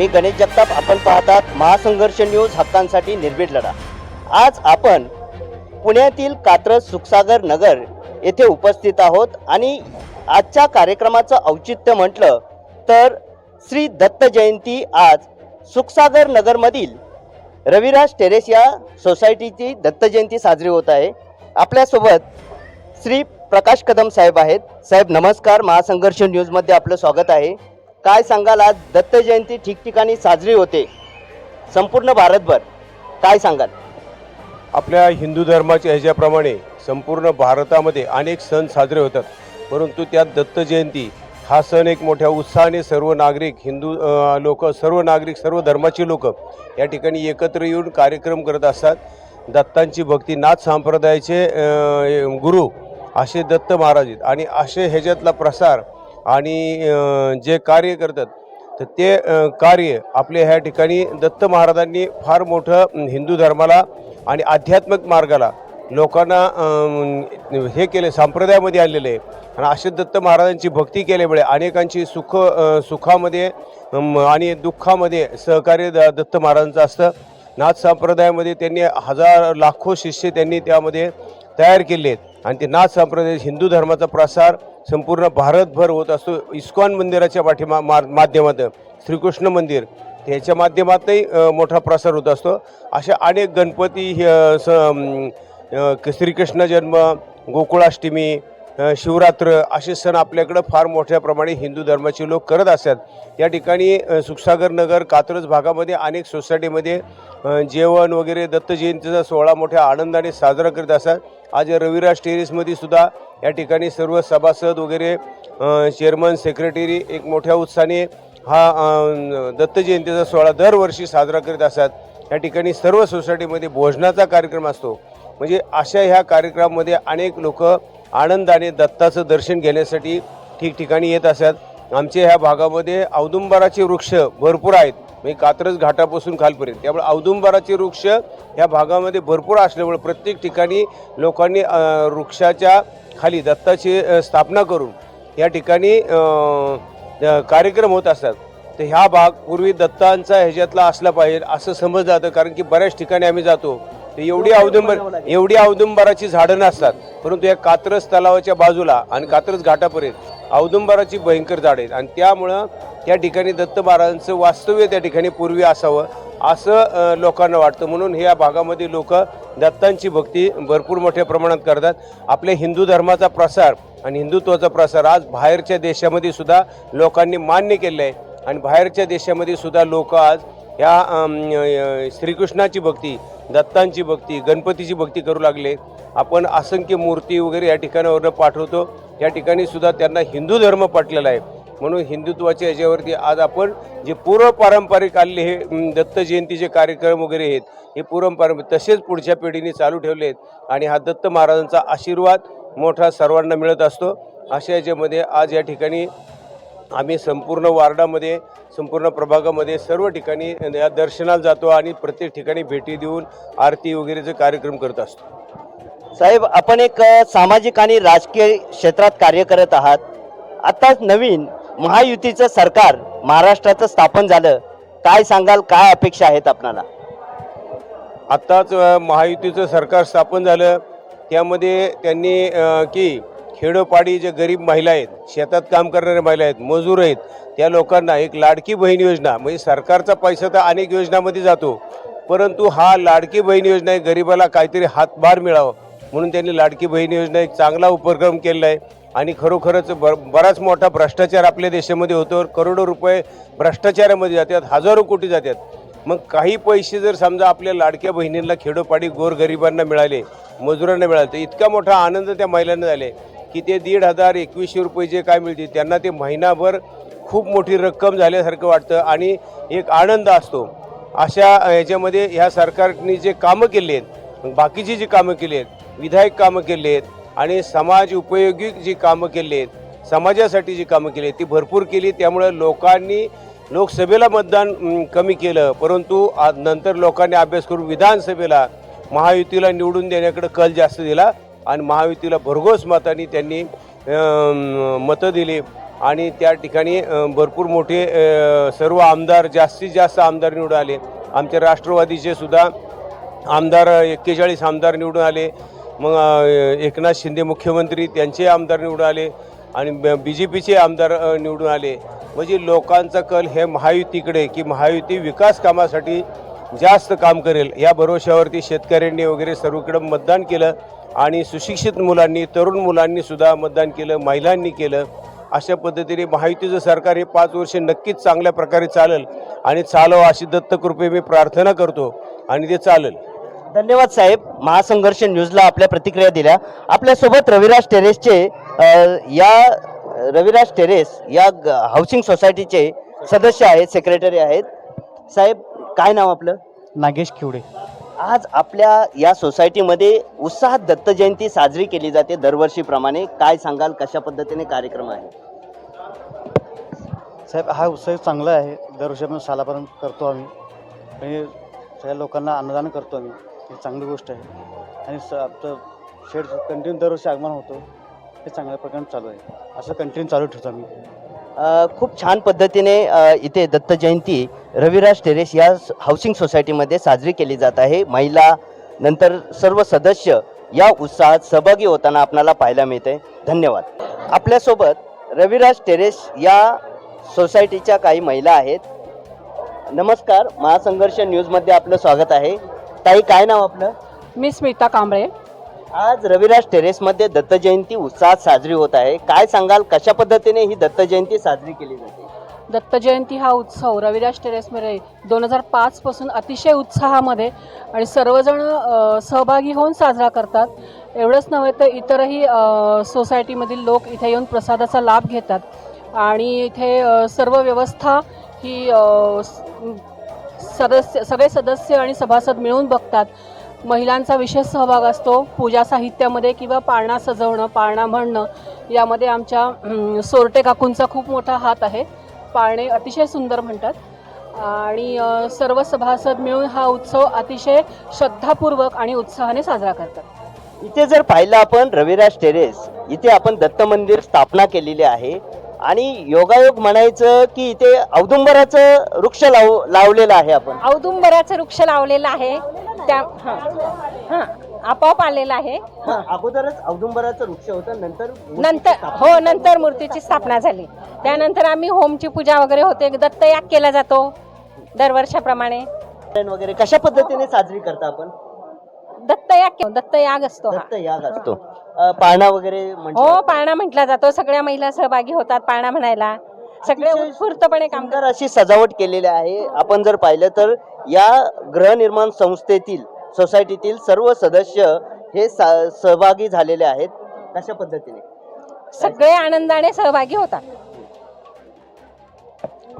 मी गणेश जगताप. आपण पाहतात महासंघर्ष न्यूज हक्कांसाठी निर्भीड लढा. आज आपण पुण्यातील कात्रज सुखसागर नगर येथे उपस्थित आहोत आणि आजच्या कार्यक्रमाचं औचित्य म्हटलं तर श्री दत्त जयंती आज सुखसागर नगरमधील रविराज टेरेस या सोसायटीची दत्त जयंती साजरी होत आहे. आपल्यासोबत श्री प्रकाश कदम साहेब आहेत. साहेब नमस्कार. महासंघर्ष न्यूजमध्ये आपलं स्वागत आहे. काय सांगाल आज? दत्त जयंती ठिकठिकाणी साजरी होते. संपूर्ण भारतभर काय सांगाल? आपल्या हिंदू धर्माच्या ह्याच्याप्रमाणे संपूर्ण भारतामध्ये अनेक सण साजरे होतात. परंतु त्यात दत्त जयंती हा सण एक मोठ्या उत्साहाने सर्व नागरिक हिंदू लोक सर्व नागरिक सर्व धर्माची लोक या ठिकाणी एकत्र येऊन कार्यक्रम करत असतात. दत्तांची भक्ती नाथ संप्रदायाचे गुरु असे दत्त महाराज आहेत. आणि असे ह्याच्यातला प्रसार आणि जे कार्य करतात तर ते कार्य आपले ह्या ठिकाणी दत्त महाराजांनी फार मोठं हिंदू धर्माला आणि आध्यात्मिक मार्गाला लोकांना हे केले संप्रदायामध्ये आणलेले. आहे आणि असे दत्त महाराजांची भक्ती केल्यामुळे अनेकांची सुख सुखामध्ये आणि दुःखामध्ये सहकार्य द दत्त महाराजांचं असतं. नाथ संप्रदायामध्ये त्यांनी हजार लाखो शिष्य त्यांनी त्यामध्ये तयार केले आहेत आणि ते नाथ संप्रदाय हिंदू धर्माचा प्रसार संपूर्ण भारतभर होत असतो. इस्कॉन मंदिराच्या पाठीमा मा माध्यमातून श्रीकृष्ण मंदिर त्याच्या माध्यमातही मोठा प्रसार होत असतो. अशा अनेक गणपती हे, स श्रीकृष्ण जन्म गोकुळाष्टमी शिवरात्र असे सण आपल्याकडं फार मोठ्या प्रमाणे हिंदू धर्माचे लोक करत असतात. या ठिकाणी सुखसागर नगर कात्रज भागामध्ये अनेक सोसायटीमध्ये जेवण वगैरे दत्त जयंतीचा सोहळा मोठ्या आनंदाने साजरा करत असतात. आज रविराज टेरिसमध्ये सुद्धा या ठिकाणी सर्व सभासद वगैरे चेअरमन सेक्रेटरी एक मोठ्या उत्साहाने हा दत्त जयंतीचा सोहळा दरवर्षी साजरा करीत असतात. या ठिकाणी सर्व सोसायटीमध्ये भोजनाचा कार्यक्रम असतो. म्हणजे अशा ह्या कार्यक्रमामध्ये अनेक लोक आनंदाने दत्ताचं दर्शन घेण्यासाठी ठिकठिकाणी येत असतात. आमच्या ह्या भागामध्ये औदुंबराचे वृक्ष भरपूर आहेत. म्हणजे कात्रज घाटापासून खालपर्यंत. त्यामुळे औदुंबराचे वृक्ष ह्या भागामध्ये भरपूर असल्यामुळे प्रत्येक ठिकाणी लोकांनी वृक्षाच्या खाली दत्ताची स्थापना करून या ठिकाणी कार्यक्रम होत असतात. तर ह्या भाग पूर्वी दत्तांचा ह्याच्यातला असला पाहिजे असं समज जातं. कारण की बऱ्याच ठिकाणी आम्ही जातो. ते एवढी औदुंबर एवढी औदुंबराची झाडं नसतात. परंतु या कात्रज तलावाच्या बाजूला आणि कात्रज घाटापर्यंत औदुंबराची भयंकर झाडं आहेत. आणि त्यामुळं त्या ठिकाणी दत्त महाराजांचं वास्तव्य त्या ठिकाणी पूर्वी असावं असं लोकांना वाटतं. म्हणून ह्या भागामध्ये लोक दत्तांची भक्ती भरपूर मोठ्या प्रमाणात करतात. आपल्या हिंदू धर्माचा प्रसार आणि हिंदुत्वाचा प्रसार आज बाहेरच्या देशामध्ये सुद्धा लोकांनी मान्य केलं आहे. आणि बाहेरच्या देशामध्ये सुद्धा लोक आज ह्या श्रीकृष्णाची भक्ती दत्तांची भक्ती गणपतीची भक्ती करू लागले. आपण असंख्य मूर्ती वगैरे या ठिकाणावरनं पाठवतो. या ठिकाणी सुद्धा त्यांना हिंदू धर्म पाठलेला आहे. म्हणून हिंदुत्वाच्या याच्यावरती आज आपण जे पूर्व पारंपरिक आलेले हे दत्त जयंतीचे कार्यक्रम वगैरे आहेत हे पूर्वपारंपरिक तसेच पुढच्या पिढीने चालू ठेवले आहेत. आणि हा दत्त महाराजांचा आशीर्वाद मोठा सर्वांना मिळत असतो. अशा याच्यामध्ये आज या ठिकाणी आम्ही संपूर्ण वार्डामध्ये संपूर्ण प्रभागामध्ये सर्व ठिकाणी या दर्शनाला जातो आणि प्रत्येक ठिकाणी भेटी देऊन आरती वगैरेचे कार्यक्रम करत असतो. साहेब आपण एक सामाजिक आणि राजकीय क्षेत्रात कार्य करत आहात. आताच नवीन महायुतीचं सरकार महाराष्ट्राचं स्थापन झालं. काय सांगाल काय अपेक्षा आहेत आपणाला? आत्ताच महायुतीचं सरकार स्थापन झालं. त्यामध्ये त्यांनी की खेडोपाडी जे गरीब महिला आहेत शेतात काम करणाऱ्या महिला आहेत मजूर आहेत त्या लोकांना एक लाडकी बहीण योजना म्हणजे सरकारचा पैसा तर अनेक योजनामध्ये जातो परंतु हा लाडकी बहीण योजना एक गरिबाला काहीतरी हातभार मिळावं म्हणून त्यांनी लाडकी बहीण योजना एक चांगला उपक्रम केलेला आहे. आणि खरोखरच ब बराच मोठा भ्रष्टाचार आपल्या देशामध्ये होतो करोडो रुपये भ्रष्टाचारामध्ये जातात हजारो कोटी जातात. मग काही पैसे जर समजा आपल्या लाडक्या बहिणींना खेडोपाडी गोरगरिबांना मिळाले मजुरांना मिळाले तर इतका मोठा आनंद त्या महिलांना झाले. की ते दीड हजार एकवीसशे रुपये जे काय मिळते त्यांना ते महिनाभर खूप मोठी रक्कम झाल्यासारखं वाटतं आणि एक आनंद असतो. अशा ह्याच्यामध्ये ह्या सरकारने जे कामं केली आहेत बाकीची जी कामं केली आहेत विधायक कामं केली आहेत आणि समाज उपयोगी जी कामं केली आहेत समाजासाठी जी कामं केली आहेत ती भरपूर केली त्यामुळे लोकांनी लोकसभेला मतदान कमी केलं परंतु नंतर लोकांनी अभ्यास करून विधानसभेला महायुतीला निवडून देण्याकडे कल जास्त दिला. आणि महायुतीला भरघोस मतांनी त्यांनी मतं दिली. आणि त्या ठिकाणी भरपूर मोठे सर्व आमदार जास्तीत जास्त आमदार निवडून आले. आमचे राष्ट्रवादीचे सुद्धा आमदार एक्केचाळीस आमदार निवडून आले. मग एकनाथ शिंदे मुख्यमंत्री त्यांचे आमदार निवडून आले. आणि बी जे पीचे आमदार निवडून आले. म्हणजे लोकांचा कल हे महायुतीकडे की महायुती विकास कामासाठी जास्त काम करेल. या भरोश्यावरती शेतकऱ्यांनी वगैरे सर्वकडं मतदान केलं आणि सुशिक्षित मुलांनी तरुण मुलांनी सुद्धा मतदान केलं महिलांनी केलं. अशा पद्धतीने महायुतीचं सरकार हे पाच वर्ष नक्कीच चांगल्या प्रकारे चालेल आणि चालव अशी दत्तकृपे मी प्रार्थना करतो आणि ते चालेल. धन्यवाद साहेब. महासंघर्ष न्यूजला आपल्या प्रतिक्रिया दिल्या. आपल्यासोबत रविराज टेरेसचे या रविराज टेरेस या ग- हाऊसिंग सोसायटीचे सदस्य आहेत सेक्रेटरी आहेत. साहेब काय नाव आपलं? नागेश खिवडे. आज आपल्या या सोसायटीमध्ये उत्साहात दत्त जयंती साजरी केली जाते दरवर्षीप्रमाणे. काय सांगाल? कशा पद्धतीने कार्यक्रम आहे? साहेब हा उत्सव चांगला आहे. दरवर्षी आपण सालापर्यंत करतो आम्ही. आणि सगळ्या लोकांना अन्नदान करतो आम्ही. ही चांगली गोष्ट आहे. आणि स आमचं शेड कंटिन्यू दरवर्षी आगमन होतो. हे चांगल्या प्रकारे चालू आहे. असं कंटिन्यू चालू ठेवतो आम्ही. खूप छान पद्धतीने इथे दत्त जयंती रविराज टेरेस या हाऊसिंग सोसायटीमध्ये साजरी केली जात आहे. महिला नंतर सर्व सदस्य या उत्साहात सहभागी होताना आपल्याला पाहायला मिळते धन्यवाद. आपल्यासोबत रविराज टेरेस या सोसायटीच्या काही महिला आहेत. नमस्कार महासंघर्ष न्यूजमध्ये आपलं स्वागत आहे. ताई काय नाव आपलं? मी स्मिता कांबळे. आज रविराज टेरेसमध्ये दत्त जयंती उत्साहात साजरी होत आहे. काय सांगाल कशा पद्धतीने ही दत्त जयंती साजरी केली जाते? दत्त जयंती हा उत्सव रविराज टेरेसमध्ये दोन हजार पाचपासून अतिशय उत्साहामध्ये आणि सर्वजण सहभागी होऊन साजरा करतात. एवढंच नव्हे तर इतरही सोसायटीमधील लोक इथे येऊन प्रसादाचा लाभ घेतात. आणि इथे सर्व व्यवस्था ही स- सदस्य सगळे सदस्य आणि सभासद मिळून बघतात. महिलांचा विशेष सहभाग असतो. पूजा साहित्यामध्ये किंवा पाळणा सजवणं पाळणा म्हणणं यामध्ये आमच्या सोरटे काकूंचा खूप मोठा हात आहे. पाळणे अतिशय सुंदर म्हणतात. आणि सर्व सभासद मिळून हा उत्सव अतिशय श्रद्धापूर्वक आणि उत्साहाने साजरा करतात. इथे जर पाहिलं आपण रविराज टेरेस इथे आपण दत्त मंदिर स्थापना केलेली आहे. आणि योगायोग म्हणायचं की इथे औदुंबराचं वृक्ष लाव लावलेलं आहे आपण. औदुंबराचं वृक्ष लावलेलं आहे. त्या हां. हां. आपोआप आलेलं आहे. अगोदरच औदुंबराचं वृक्ष होतं नंतर नंतर. हो नंतर मूर्तीची स्थापना झाली. त्यानंतर आम्ही होमची पूजा वगैरे होते दत्तयाग केला जातो दरवर्षाप्रमाणे. वगैरे कशा पद्धतीने साजरी करता आपण? दत्तयाग दत्तयाग असतो हा. दत्त याग असतो. अं, पाळणा वगैरे म्हणजे हो पाळणा म्हटला जातो. सगळ्या महिला सहभागी होतात पाळणा म्हणायला. सगळे उत्स्फूर्तपणे काम अशी सजावट केलेली आहे. आपण जर पाहिलं तर या गृहनिर्माण संस्थेतील सोसायटीतील सर्व सदस्य हे सा- सहभागी झालेले आहेत. कशा पद्धतीने? सगळे आनंदाने सहभागी होतात.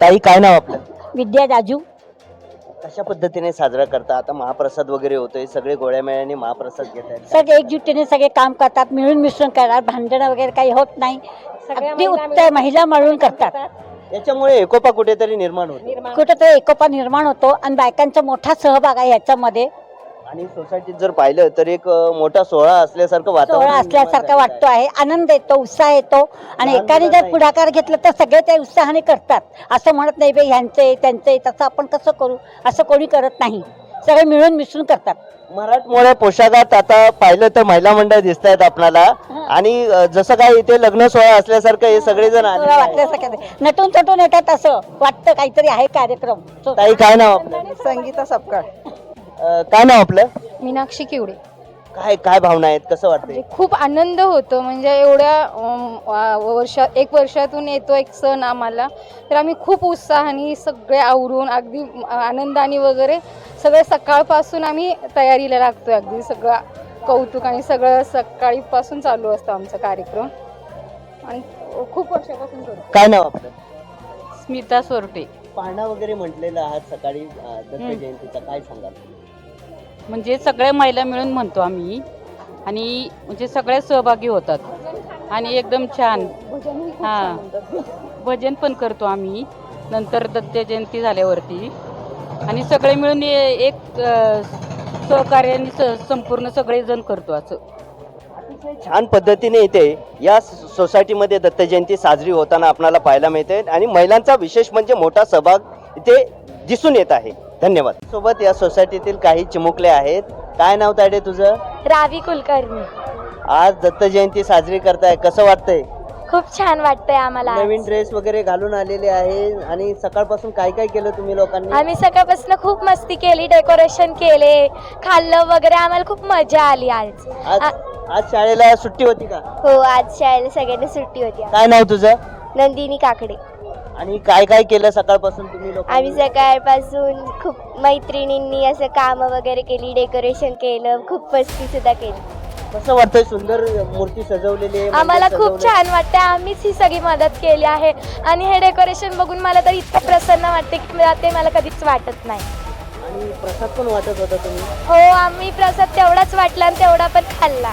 ताई काय नाव आपलं? विद्या राजू कशा पद्धतीने साजरा करता? आता महाप्रसाद वगैरे होतोय सगळे गोळ्या मेळ्याने महाप्रसाद घेत आहेत. सगळे एकजुटीने सगळे काम करतात मिळून मिसळून करतात भांडणं वगैरे काही होत नाही. अगदी महिला उत्तम महिला मिळून करतात. याच्यामुळे एकोपा कुठेतरी निर्माण होतो. कुठेतरी एकोपा निर्माण होतो आणि बायकांचा मोठा सहभाग आहे याच्यामध्ये. आणि सोसायटीत जर पाहिलं तर एक अं, मोठा सोहळा असल्यासारखं वातावरण सोहळा निर्माण असल्यासारखा वाटतो आहे. आनंद येतो उत्साह येतो आणि लहान एकाने जर पुढाकार घेतला तर सगळे त्या उत्साहाने करतात. असं म्हणत नाही बे ह्यांचे त्यांचे तसं आपण कसं करू? असं कोणी करत नाही. सगळे मिळून मिसळून करतात. मराठमोळ्या पोशाखात आता पाहिलं तर महिला मंडळ दिसत आहेत आपल्याला आणि अं, जसं काय इथे लग्न सोहळा असल्यासारखं हे सगळेजण आलेले तुला आहेत. वाटल्यासारखं नटून तटून येतात असं. वाटतं काहीतरी आहे कार्यक्रम. ताई काय नाव आपलं? संगीता सपकाळ. अं, काय नाव आपलं? मीनाक्षी किवडे. काय काय भावना आहेत? कसं वाटतंय? खूप आनंद होतो. म्हणजे एवढ्या अम, वा- वर्षा एक वर्षातून येतो एक सण आम्हाला. तर आम्ही खूप उत्साहाने सगळे आवरून अगदी आनंदाने वगैरे सगळे सकाळपासून आम्ही तयारीला लागतो अगदी सगळं कौतुक आणि सगळं सकाळीपासून चालू असतं आमचा कार्यक्रम. आणि खूप वर्षापासून करतो काय नाव आपलं? स्मिता सोरटे. पाळणा वगैरे म्हटलेलं आहात सकाळी अं, दत्त जयंतीचा. काय सांगाल? म्हणजे सगळ्या महिला मिळून म्हणतो आम्ही. आणि म्हणजे सगळे सहभागी होतात. आणि एकदम छान. हां. भजन पण करतो आम्ही. नंतर दत्त जयंती झाल्यावरती. आणि सगळे मिळून एक सहकार्याने स- संपूर्ण सगळेजण करतो असं. छान पद्धतीने इथे या सोसायटीमध्ये दत्त जयंती साजरी होताना आपल्याला पाहायला मिळते. आणि महिलांचा विशेष म्हणजे मोठा सहभाग इथे दिसून येत आहे. धन्यवाद. सोबत या सोसायटीतील काही चिमुकले आहेत. काय नाव ताडे तुझं? रावी कुलकर्णी. आज दत्त जयंती साजरी करताय. कसं वाटतंय? खूप छान वाटतंय आम्हाला नवीन. ड्रेस वगैरे घालून आलेले आहे आणि सकाळपासून काय काय केलं तुम्ही लोकांनी? आम्ही सकाळपासून खूप मस्ती केली डेकोरेशन केले खाल्लं वगैरे. आम्हाला खूप मजा आली आज. आज आ- आज शाळेला सुट्टी होती का? हो आज शाळेला सगळ्यांना सुट्टी होती. काय नाव तुझं? नंदिनी काकडे. आणि काय काय केलं सकाळपासून तुम्ही लोक? आम्ही सकाळपासून खूप मैत्रिणींनी असं कामं वगैरे केली डेकोरेशन केलं खूप मस्ती सुद्धा केली. कसं वाटतंय सुंदर मूर्ती सजवलेली आहे आम्हाला मंदिर खूप सजवलंय. छान वाटतं आम्हीच ही सगळी मदत केली आहे. आणि हे डेकोरेशन बघून मला तर इतकं प्रसन्न वाटते की मला ते मला कधीच वाटत नाही. आणि प्रसाद पण वाटत होता तुम्ही? हो आम्ही प्रसाद तेवढाच वाटला आणि तेवढा पण खाल्ला.